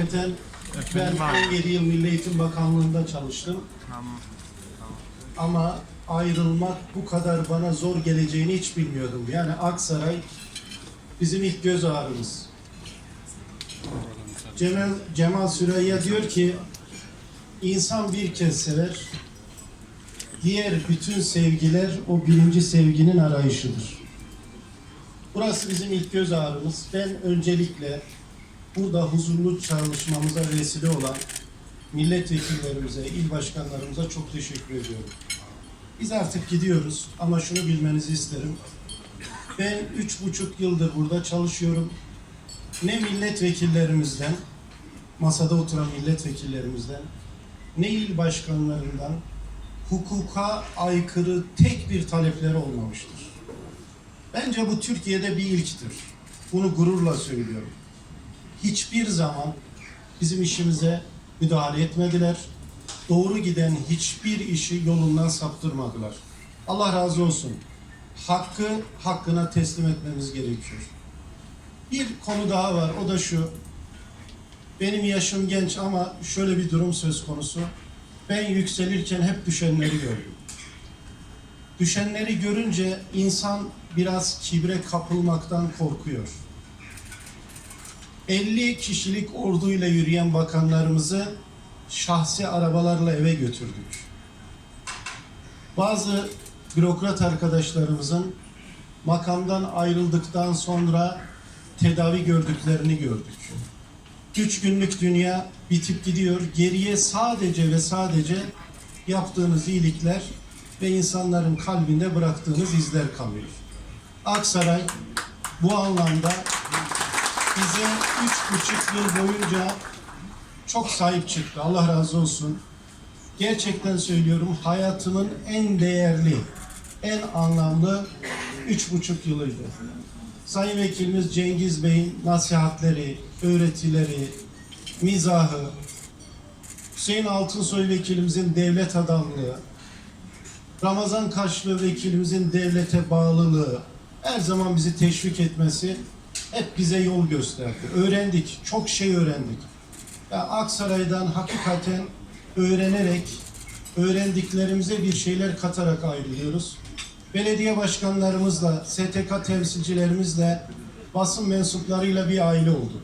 Hakikaten ben abi. 17 yıl Milli Eğitim Bakanlığı'nda çalıştım. Tamam. Ama ayrılmak bu kadar bana zor geleceğini hiç bilmiyordum. Yani Aksaray bizim ilk göz ağrımız. Cemal, Cemal Süreyya diyor ki insan bir kez sever, diğer bütün sevgiler o birinci sevginin arayışıdır. Burası bizim ilk göz ağrımız. Ben öncelikle burada huzurlu çalışmamıza vesile olan milletvekillerimize, il başkanlarımıza çok teşekkür ediyorum. Biz artık gidiyoruz ama şunu bilmenizi isterim. Ben üç buçuk yıldır burada çalışıyorum. Ne milletvekillerimizden, masada oturan milletvekillerimizden, ne il başkanlarından hukuka aykırı tek bir talepleri olmamıştır. Bence bu Türkiye'de bir ilktir. Bunu gururla söylüyorum. Hiçbir zaman bizim işimize müdahale etmediler. Doğru giden hiçbir işi yolundan saptırmadılar. Allah razı olsun. Hakkı hakkına teslim etmemiz gerekiyor. Bir konu daha var. O da şu. Benim yaşım genç ama şöyle bir durum söz konusu. Ben yükselirken hep düşenleri gördüm. Düşenleri görünce insan biraz kibre kapılmaktan korkuyor. 50 kişilik orduyla yürüyen bakanlarımızı şahsi arabalarla eve götürdük. Bazı bürokrat arkadaşlarımızın makamdan ayrıldıktan sonra tedavi gördüklerini gördük. Üç günlük dünya bitip gidiyor. Geriye sadece ve sadece yaptığınız iyilikler ve insanların kalbinde bıraktığınız izler kalıyor. Aksaray bu anlamda bize üç buçuk yıl boyunca çok sahip çıktı. Allah razı olsun. Gerçekten söylüyorum hayatımın en değerli, en anlamlı üç buçuk yılıydı. Sayın Vekilimiz Cengiz Bey'in nasihatleri, öğretileri, mizahı, Hüseyin Altınsoy Vekilimizin devlet adamlığı, Ramazan Kaşlı Vekilimizin devlete bağlılığı, her zaman bizi teşvik etmesi hep bize yol gösterdi. Öğrendik, çok şey öğrendik. Ya Aksaray'dan hakikaten öğrenerek, öğrendiklerimize bir şeyler katarak ayrılıyoruz. Belediye başkanlarımızla, STK temsilcilerimizle, basın mensuplarıyla bir aile olduk.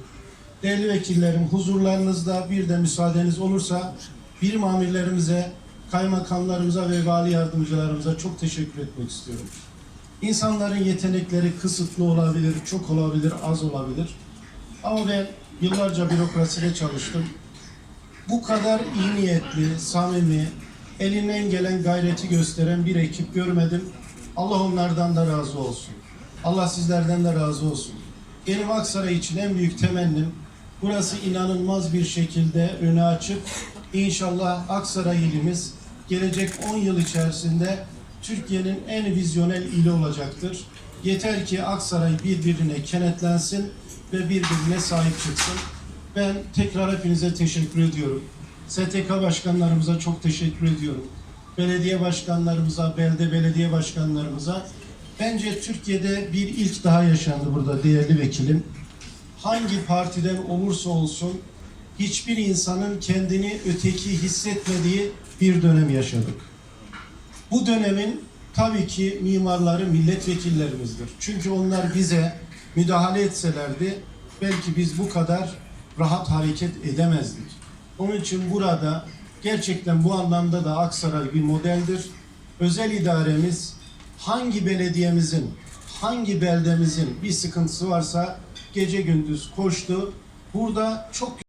Değerli vekillerim, huzurlarınızda bir de müsaadeniz olursa birim amirlerimize, kaymakamlarımıza ve vali yardımcılarımıza çok teşekkür etmek istiyorum. İnsanların yetenekleri kısıtlı olabilir, çok olabilir, az olabilir. Ama ben yıllarca bürokraside çalıştım. Bu kadar iyi niyetli, samimi, elinden gelen gayreti gösteren bir ekip görmedim. Allah onlardan da razı olsun. Allah sizlerden de razı olsun. Benim Aksaray için en büyük temennim burası inanılmaz bir şekilde öne açıp inşallah Aksaray ilimiz gelecek 10 yıl içerisinde Türkiye'nin en vizyonel ili olacaktır. Yeter ki Aksaray birbirine kenetlensin ve birbirine sahip çıksın. Ben tekrar hepinize teşekkür ediyorum. STK başkanlarımıza çok teşekkür ediyorum. Belediye başkanlarımıza, belde belediye başkanlarımıza. Bence Türkiye'de bir ilk daha yaşandı burada değerli vekilim. Hangi partiden olursa olsun hiçbir insanın kendini öteki hissetmediği bir dönem yaşadık. Bu dönemin tabii ki mimarları milletvekillerimizdir. Çünkü onlar bize müdahale etselerdi belki biz bu kadar rahat hareket edemezdik. Onun için burada gerçekten bu anlamda da Aksaray bir modeldir. Özel idaremiz hangi belediyemizin, hangi beldemizin bir sıkıntısı varsa gece gündüz koştu. Burada çok